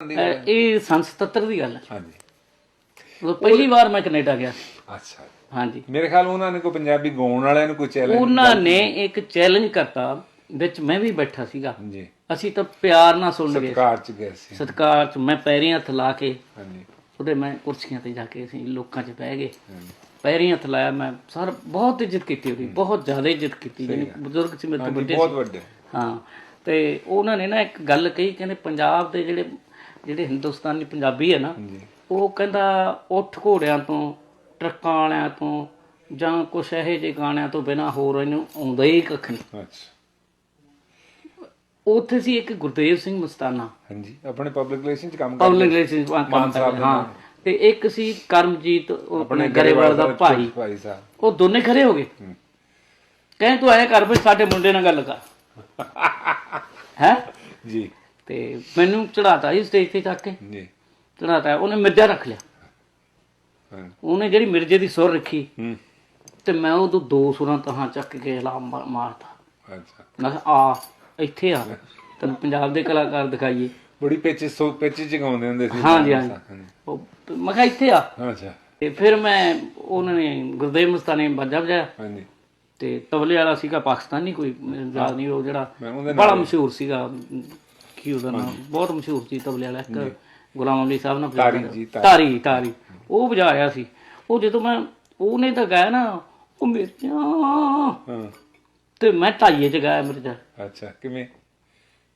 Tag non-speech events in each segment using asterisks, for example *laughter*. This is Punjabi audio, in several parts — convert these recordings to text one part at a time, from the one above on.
ਅਹ ਇਹ ਸੰਨ 77 ਦੀ ਗੱਲ ਹੈ। ਹਾਂਜੀ। ਉਦੋਂ ਪਹਿਲੀ ਵਾਰ ਮੈਂ ਕੈਨੇਡਾ ਗਿਆ। ਅੱਛਾ। ਹਾਂਜੀ। ਮੇਰੇ ਖਿਆਲ ਉਹਨਾਂ ਨੇ ਕੋਈ ਪੰਜਾਬੀ ਗਾਉਣ ਵਾਲਿਆਂ ਨੂੰ ਕੋਈ ਚੈਲੰਜ ਉਹਨਾਂ ਨੇ ਇੱਕ ਚੈਲੰਜ ਕਰਤਾ ਵਿੱਚ ਮੈਂ ਵੀ ਬੈਠਾ ਸੀਗਾ। ਜੀ ਅਸੀਂ ਤਾਂ ਪਿਆਰ ਨਾਲ ਸੁਣ ਲਏ ਕਾਰ ਚ ਗਏ ਸੀ। ਸਤਕਾਰ ਚ ਮੈਂ ਪੈਰੀਂ ਹੱਥ ਲਾ ਕੇ ਹਾਂਜੀ। ਉਹਦੇ ਮੈਂ ਕੁਰਸੀਆਂ ਤੇ ਜਾ ਕੇ ਅਸੀਂ ਲੋਕਾਂ 'ਚ ਬਹਿ ਗਏ। ਪੈਰੀਂ ਹੱਥ ਲਾਇਆ ਮੈਂ। ਸਰ ਬਹੁਤ ਇੱਜ਼ਤ ਕੀਤੀ ਉਹਦੀ ਬਹੁਤ ਜ਼ਿਆਦਾ ਇੱਜ਼ਤ ਕੀਤੀ ਜਿਹਨੇ ਬਜ਼ੁਰਗ ਸੀ ਮੇਰੇ ਤੋਂ ਹਾਂਜੀ ਵੱਡੇ ਬਹੁਤ ਸੀ। ਵੱਡੇ। ਹਾਂ। ਤੇ ਉਹਨਾਂ ਨੇ ਨਾ ਇੱਕ ਗੱਲ ਕਹੀ ਕਹਿੰਦੇ ਪੰਜਾਬ ਦੇ ਜਿਹੜੇ ਜਿਹੜੇ ਹਿੰਦੁਸਤਾਨੀ ਪੰਜਾਬੀ ਹੈ ਨਾ ਉਹ ਕਹਿੰਦਾ ਉੱਠ ਘੋੜਿਆਂ ਤੋਂ ਟਰੱਕਾਂ ਵਾਲਿਆਂ ਤੋਂ ਜਾਂ ਕੁਛ ਇਹੋ ਜਿਹੇ ਗਾਣਿਆਂ ਤੋਂ ਬਿਨਾ ਹੋਰ ਇਹਨੂੰ ਆਉਂਦਾ ਹੀ ਕੱਖ ਨਹੀਂ। ਅੱਛਾ। ਉੱਥੇ ਸੀ ਇੱਕ ਗੁਰਦੇਵ ਸਿੰਘ ਮਸਤਾਨਾ। ਹਾਂਜੀ ਆਪਣੇ ਪਬਲਿਕ ਰਿਲੇਸ਼ਨ ਚ ਕੰਮ ਕਰਦੇ ਪਬਲਿਕ ਰਿਲੇਸ਼ਨ ਕੰਮ ਮਾਨ ਸਾਹਿਬ ਕਰਦੇ ਹਾਂ। ਤੇ ਇੱਕ ਸੀ ਕਰਮਜੀਤ ਆਪਣੇ ਗਰੇਵਾਲ ਦਾ ਭਾਈ। ਭਾਈ ਸਾਹਿਬ। ਉਹ ਦੋਨੇ ਖੜੇ ਹੋ ਗਏ। ਕਹਿੰਦੇ ਤੂੰ ਆਇਆ ਕਰ ਵੀ ਸਾਡੇ ਮੁੰਡੇ ਨਾਲ ਗੱਲ ਕਰ। *laughs* ਹੈ? ਜੀ। ਤੇ ਮੈਨੂੰ ਚੜਾਤਾ ਸੀ ਸਟੇਜ ਤੇ ਚੱਕ ਕੇ। ਜੀ। ਚੜਾਤਾ ਉਹਨੇ ਮਿਰਜ਼ਾ ਰੱਖ ਲਿਆ। ਹਾਂ। ਉਹਨੇ ਜਿਹੜੀ ਮਿਰਜ਼ੇ ਦੀ ਸੁਰ ਰੱਖੀ ਹੂੰ। ਤੇ ਮੈਂ ਉਦੋਂ ਦੋ ਸੁਰਾਂ ਤਹਾਂ ਚੱਕ ਕੇ ਹਲਾ ਮਾ- ਮਾਰਤਾ। ਅੱਛਾ। ਮੈਂ ਆ ਇੱਥੇ ਆ। ਤੈਨੂੰ ਪੰਜਾਬ ਦੇ ਕਲਾਕਾਰ ਦਿਖਾਈਏ। ਬੜੀ ਪਿੱਚ ਸੋ ਪਿੱਚ ਚ ਗਾਉਂਦੇ ਹੁੰਦੇ ਸੀ। ਹਾਂਜੀ ਹਾਂਜੀ। ਉਹ ਮੈਂ ਕਿਹਾ ਇੱਥੇ ਆ। ਅੱਛਾ। ਤੇ ਫਿਰ ਮੈਂ ਉਹਨਾਂ ਨੇ ਗੁਰਦੇਵ ਮਸਤਾਨੇ ਬਾਜਾ ਵਜਾਇਆ। ਹਾਂਜੀ ਤੇ ਤਬਲੇ ਵਾਲਾ ਸੀਗਾ ਪਾਕਿਸਤਾਨੀ ਕੋਈ ਯਾਦ ਨਹੀਂ ਉਹ ਜਿਹੜਾ ਬੜਾ ਮਸ਼ਹੂਰ ਸੀਗਾ। ਕੀ ਉਹਦਾ ਨਾਮ। ਬਹੁਤ ਮਸ਼ਹੂਰ ਸੀ ਤਬਲੇ ਵਾਲਾ ਇੱਕ ਗੁਲਾਮ ਅਲੀ ਸਾਹਿਬ ਨਾਲ ਤਾਰੀ ਜੀ, ਤਾਰੀ। ਤਾਰੀ ਉਹ ਵਜਾਇਆ ਸੀ। ਉਹ ਜਦੋਂ ਮੈਂ ਉਹਨੇ ਤਾਂ ਗਾਇਆ ਨਾ ਉਹ ਮਿਰਚਾਂ ਹਾਂ। ਤੇ ਮੈਂ ਢਾਈਏ ਚ ਗਾਇਆ ਮਿਰਚਾਂ ਅੱਛਾ ਕਿਵੇਂ?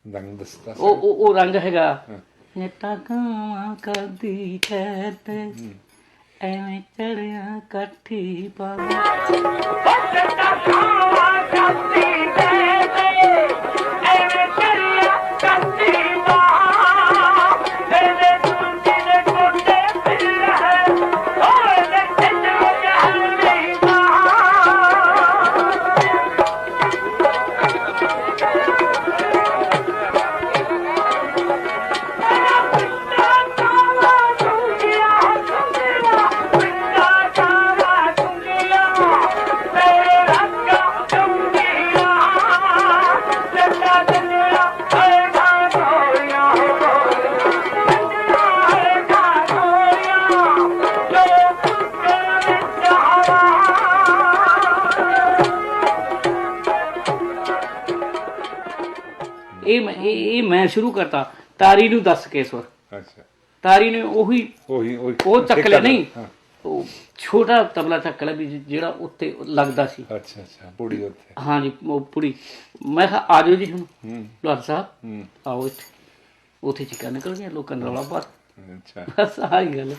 ਦੰਗ ਦਸਤਾ ਉਹ ਉਹ ਉਹ ਰੰਗ ਹੈਗਾ। ਨੇਤਾ ਕਾਵਾਂ ਕਰਦੀ ਖੈਤ ਐਵੇਂ ਚੜਿਆ ਕਾਠੀ ਪਾਵਾ ਇਹ ਮੈਂ ਇਹ ਇਹ ਮੈਂ ਸ਼ੁਰੂ ਕਰਤਾ। ਤਾਰੀ ਨੂੰ ਦੱਸ ਕੇ ਸੁਰ ਅੱਛਾ। ਤਾਰੀ ਨੇ ਉਹੀ ਉਹੀ ਉਹੀ ਉਹ ਚੱਕ ਲਿਆ। ਨਹੀਂ ਹਾਂ। ਉਹ ਛੋਟਾ ਤਬਲਾ ਚੱਕ ਲਿਆ ਵੀ ਜਿਹੜਾ ਉੱਤੇ ਲੱਗਦਾ ਸੀ। ਅੱਛਾ ਅੱਛਾ। ਬੁੜੀ ਉੱਥੇ। ਹਾਂਜੀ ਉਹ ਪੁੜੀ। ਮੈਂ ਕਿਹਾ ਆ ਜਾਓ ਜੀ ਹੁਣ। ਹੂੰ। ਲੋਹਾਰ ਸਾਹਿਬ ਹੂੰ। ਆਓ ਇੱਥੇ। ਉੱਥੇ ਚੀਕਾਂ ਨਿਕਲ ਗਈਆਂ ਲੋਕਾਂ ਨੇ ਰੌਲਾ ਪਾ। ਅੱਛਾ। ਬਸ ਆਹੀ ਗੱਲ ਹੈ।